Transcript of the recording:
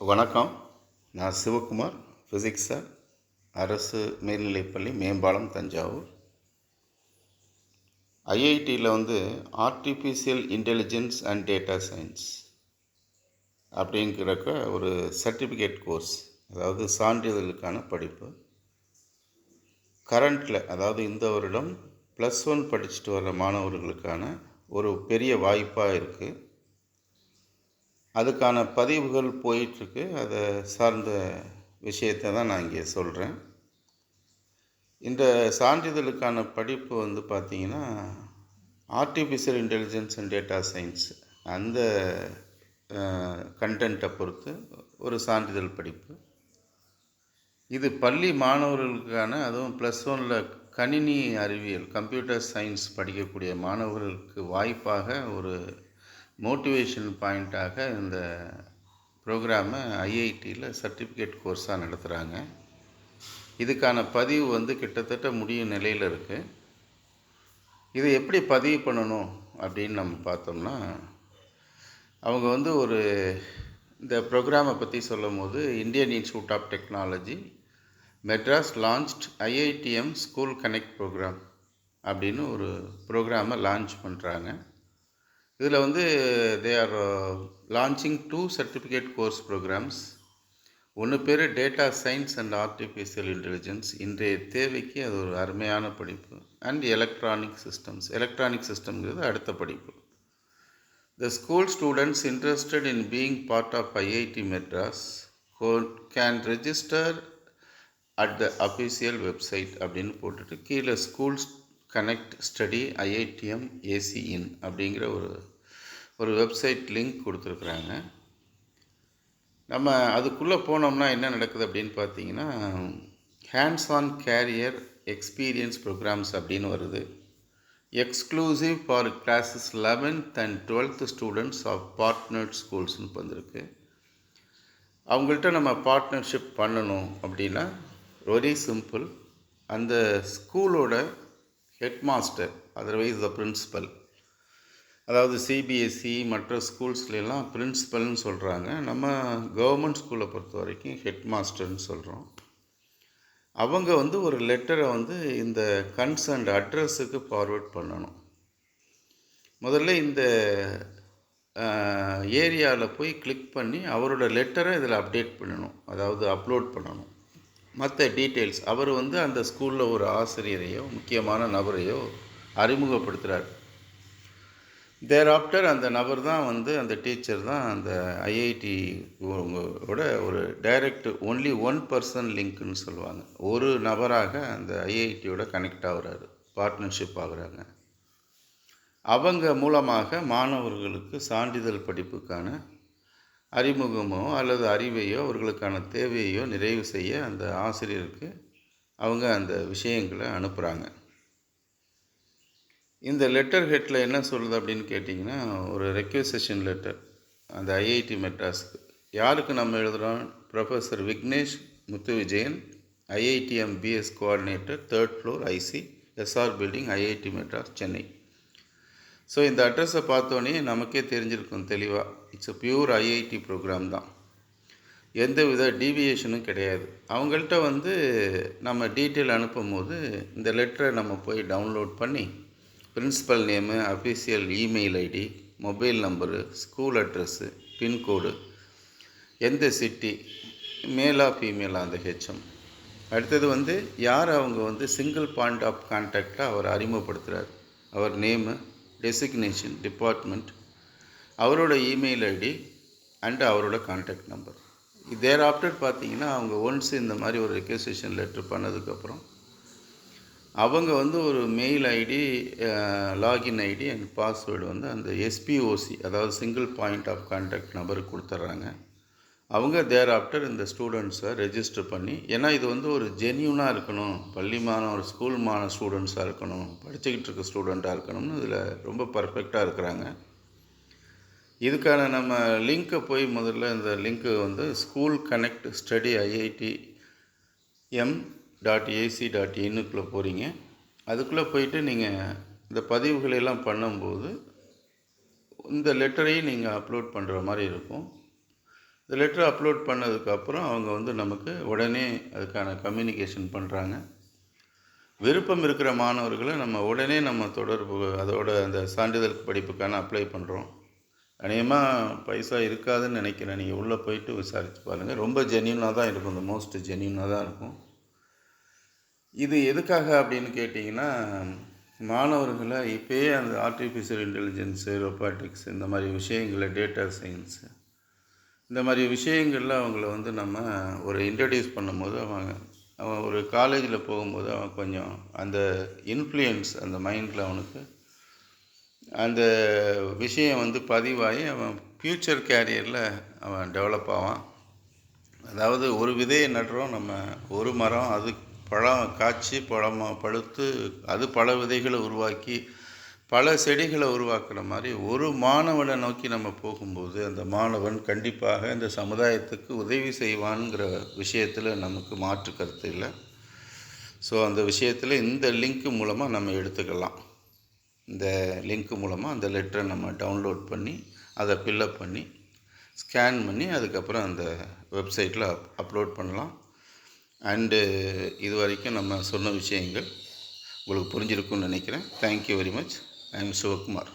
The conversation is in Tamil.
வணக்கம். நான் சிவகுமார் ஃபிசிக்ஸ் சார் அரசு மேல்நிலைப்பள்ளி மேம்பாலம் தஞ்சாவூர். ஐஐடியில் வந்து artificial intelligence and data science அப்படிங்கிறக்க ஒரு சர்டிஃபிகேட் கோர்ஸ் அதாவது சான்றிதழுக்கான படிப்பு. கரண்டில் அதாவது இந்த வருடம் ப்ளஸ் ஒன் படிச்சுட்டு வர்ற மாணவர்களுக்கான ஒரு பெரிய வாய்ப்பாக இருக்குது அதுக்கான பதிவுகள் போயிட்டுருக்கு. அதை சார்ந்த விஷயத்தை தான் நான் இங்கே சொல்கிறேன் இந்த சான்றிதழுக்கான படிப்பு வந்து பார்த்திங்கன்னா artificial intelligence and data science அந்த கண்டென்ட்டை பொறுத்து ஒரு சான்றிதழ் படிப்பு. இது பள்ளி மாணவர்களுக்கான அதுவும் ப்ளஸ் ஒனில் கணினி அறிவியல் கம்ப்யூட்டர் சயின்ஸ் படிக்கக்கூடிய மாணவர்களுக்கு வாய்ப்பாக ஒரு மோட்டிவேஷன் பாயிண்ட்டாக இந்த ப்ரோக்ராமை ஐஐடியில் சர்டிஃபிகேட் கோர்ஸாக நடத்துகிறாங்க. இதுக்கான பதிவு வந்து கிட்டத்தட்ட முடியும் நிலையில் இருக்குது இதை எப்படி பதிவு பண்ணணும் அப்படின்னு நம்ம பார்த்தோம்னா அவங்க வந்து ஒரு இந்த ப்ரோக்ராமை பற்றி சொல்லும் போது Indian Institute of Technology Madras launched IITM school connect program அப்படின்னு ஒரு ப்ரோக்ராமை லான்ச் பண்ணுறாங்க. இதில் வந்து they are launching two certificate course programs ஒன்று பேர் data science and artificial intelligence இன்றைய தேவைக்கு அது ஒரு அருமையான படிப்பு. அண்ட் எலக்ட்ரானிக் சிஸ்டம்ஸ் எலக்ட்ரானிக் சிஸ்டம்ங்கிறது அடுத்த படிப்பு. The school students interested in being part of IIT Madras can register at the official website அப்படின்னு போட்டுட்டு கீழே schools connect study IITM ac in அப்படிங்கிற ஒரு ஒரு வெப்சைட் லிங்க் கொடுத்துருக்குறாங்க. நம்ம அதுக்குள்ளே போனோம்னா என்ன நடக்குது அப்படின்னு பார்த்தீங்கன்னா hands on career experience programs அப்படின்னு வருது. Exclusive for classes eleventh and twelfth students of partnered ஸ்கூல்ஸ்னு வந்திருக்கு. அவங்கள்ட்ட நம்ம பார்ட்னர்ஷிப் பண்ணணும் அப்படின்னா வெரி சிம்பிள் அந்த ஸ்கூலோட head master otherwise the principal அதாவது சிபிஎஸ்சி மற்ற ஸ்கூல்ஸ்லாம் பிரின்ஸிபல்னு சொல்கிறாங்க நம்ம கவர்மெண்ட் ஸ்கூலை பொறுத்த வரைக்கும் ஹெட் மாஸ்டர்னு சொல்கிறோம் அவங்க வந்து ஒரு லெட்டரை வந்து இந்த கன்சர்ன்ட் அட்ரஸுக்கு ஃபார்வேர்ட் பண்ணணும். முதல்ல இந்த ஏரியாவில் போய் கிளிக் பண்ணி அவரோட லெட்டரை இதில் அப்டேட் பண்ணணும். அதாவது அப்லோட் பண்ணணும். மற்ற டீட்டெயில்ஸ் அவர் வந்து அந்த ஸ்கூலில் ஒரு ஆசிரியரையோ முக்கியமான நபரையோ அறிமுகப்படுத்துகிறார் தேர் ஆஃப்டர் அந்த நபர் தான் வந்து அந்த டீச்சர் தான் அந்த ஐஐடி ஓட ஒரு டைரக்ட் ஒன்லி ஒன் பர்சன் லிங்க்னு சொல்லுவாங்க. ஒரு நபராக அந்த ஐஐடியோட கனெக்ட் ஆகுறாரு. பார்ட்னர்ஷிப் ஆகுறாங்க. அவங்க மூலமாக மாணவர்களுக்கு சான்றிதழ் படிப்புக்கான அறிமுகமோ அல்லது அறிவையோ அவர்களுக்கான தேவையோ நிறைவு செய்ய அந்த ஆசிரியருக்கு அவங்க அந்த விஷயங்களை அனுப்புகிறாங்க இந்த லெட்டர் ஹெட்டில் என்ன சொல்லுது அப்படின்னு கேட்டிங்கன்னா ஒரு ரெக்வசேஷன் லெட்டர் அந்த ஐஐடி மெட்ராஸ்க்கு. யாருக்கு நம்ம எழுதுகிறோம் professor Vignesh Muthu Vijayan IITM BS coordinator third floor IC SR building IIT Madras Chennai. So இந்த அட்ரஸை பார்த்தோன்னே நமக்கே தெரிஞ்சிருக்கும் தெளிவாக it's a pure IIT program தான். எந்த வித டீவியேஷனும் கிடையாது. அவங்கள்ட்ட வந்து நம்ம டீட்டெயில் அனுப்பும் போது இந்த லெட்டரை நம்ம போய் டவுன்லோட் பண்ணி principal name official email ID mobile number school address pincode எந்த சிட்டி மேலா ஃபீமேலா அந்த ஹெச்எம் அடுத்தது வந்து யார் அவங்க வந்து சிங்கிள் பாயிண்ட் ஆஃப் கான்டாக்டாக அவர் அறிமுகப்படுத்துகிறார் அவர் நேமு டெசிக்னேஷன் டிபார்ட்மெண்ட் அவரோட இமெயில் ஐடி அண்டு அவரோட கான்டாக்ட் நம்பர் தேர் ஆஃப்டர் பார்த்தீங்கன்னா அவங்க ஒன்ஸ் இந்த மாதிரி ஒரு ரெக்யூசேஷன் லெட்டர் பண்ணதுக்கப்புறம் அவங்க வந்து ஒரு mail ID login ID and password வந்து அந்த எஸ்பிஓசி அதாவது சிங்கிள் பாயிண்ட் ஆஃப் கான்டாக்ட் நம்பருக்கு கொடுத்துட்றாங்க. அவங்க தேர் ஆஃப்டர் இந்த ஸ்டூடெண்ட்ஸை ரெஜிஸ்டர் பண்ணி ஏன்னா இது வந்து ஒரு ஜென்யூனாக இருக்கணும். பள்ளி மாணவர் ஸ்கூல் மாணவ ஸ்டூடெண்ட்ஸாக இருக்கணும். படிச்சுக்கிட்டு இருக்க ஸ்டூடெண்ட்டாக இருக்கணும்னு இதில் ரொம்ப பர்ஃபெக்டாக இருக்கிறாங்க. இதுக்கான நம்ம லிங்க்கை போய் முதல்ல இந்த லிங்க்கு வந்து school connect study IIT M dot ac dot இன்னுக்குள்ளே e போகிறீங்க அதுக்குள்ளே போயிட்டு நீங்கள் இந்த பதிவுகளெல்லாம் பண்ணும்போது இந்த லெட்டரையும் நீங்கள் அப்லோட் பண்ணுற மாதிரி இருக்கும். இந்த லெட்டர் அப்லோட் பண்ணதுக்கப்புறம் அவங்க வந்து நமக்கு உடனே அதுக்கான கம்யூனிகேஷன் பண்ணுறாங்க விருப்பம் இருக்கிற மாணவர்களை நம்ம உடனே நம்ம தொடர்பு அதோட அந்த சான்றிதழ் படிப்புக்கான அப்ளை பண்ணுறோம் அநேகமாக பைசா இருக்காதுன்னு நினைக்கிறேன். நீங்கள் உள்ளே போயிட்டு விசாரித்து பாருங்கள் ரொம்ப ஜென்யூனாக தான் இருக்கும். இந்த மோஸ்ட் ஜென்யூனாக தான் இருக்கும். இது எதுக்காக அப்படின்னு கேட்டிங்கன்னா மாணவர்களை இப்போயே அந்த ஆர்டிஃபிஷியல் இன்டெலிஜென்ஸு ரொபாட்டிக்ஸ் இந்த மாதிரி விஷயங்களை டேட்டா சயின்ஸு இந்த மாதிரி விஷயங்களில் அவங்கள வந்து நம்ம ஒரு இன்ட்ரடியூஸ் பண்ணும்போது அவங்க அவன் ஒரு காலேஜில் போகும்போது அவன் கொஞ்சம் அந்த இன்ஃப்ளூயன்ஸ் அந்த மைண்டில் அவனுக்கு அந்த விஷயம் வந்து பதிவாகி அவன் ஃப்யூச்சர் கேரியரில் அவன் டெவலப் ஆவான். அதாவது ஒரு விதையை நடுறோம் நம்ம ஒரு மரம் அது பழம் காய்ச்சி பழமாக பழுத்து அது பல விதைகளை உருவாக்கி பல செடிகளை உருவாக்குற மாதிரி ஒரு மாணவனை நோக்கி நம்ம போகும்போது அந்த மாணவன் கண்டிப்பாக இந்த சமுதாயத்துக்கு உதவி செய்வான்ங்கிற விஷயத்தில் நமக்கு மாற்று கருத்து இல்லை. ஸோ அந்த விஷயத்தில் இந்த லிங்க் மூலமாக நம்ம எடுத்துக்கலாம். இந்த லிங்க் மூலமாக அந்த லெட்டரை நம்ம டவுன்லோட் பண்ணி அதை ஃபில்லப் பண்ணி ஸ்கேன் பண்ணி அதுக்கப்புறம் அந்த வெப்சைட்டில் அப் அப்லோட் பண்ணலாம். அண்டு இது வரைக்கும் நம்ம சொன்ன விஷயங்கள் உங்களுக்கு புரிஞ்சிருக்கும்னு நினைக்கிறேன். Thank you very much I'm Sivakumar